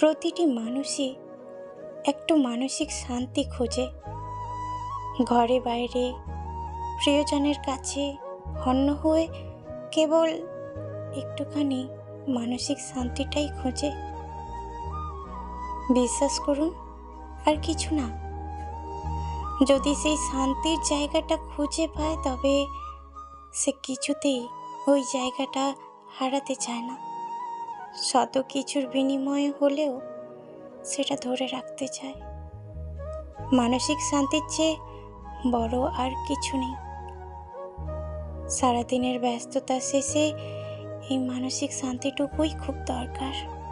প্রতিটি মানুষই একটু মানসিক শান্তি খোঁজে। ঘরে বাইরে প্রিয়জনের কাছে হন্য হয়ে কেবল একটুখানি মানসিক শান্তিটাই খোঁজে। বিশ্বাস করুন, আর কিছু না। যদি সেই শান্তির জায়গাটা খুঁজে পায়, তবে সে কিছুতেই ওই জায়গাটা হারাতে চায় না। শত কিছুর বিনিময়ে হলেও সেটা ধরে রাখতে চায়। মানসিক শান্তির চেয়ে বড় আর কিছু নেই। সারাদিনের ব্যস্ততা শেষে এই মানসিক শান্তিটুকুই খুব দরকার।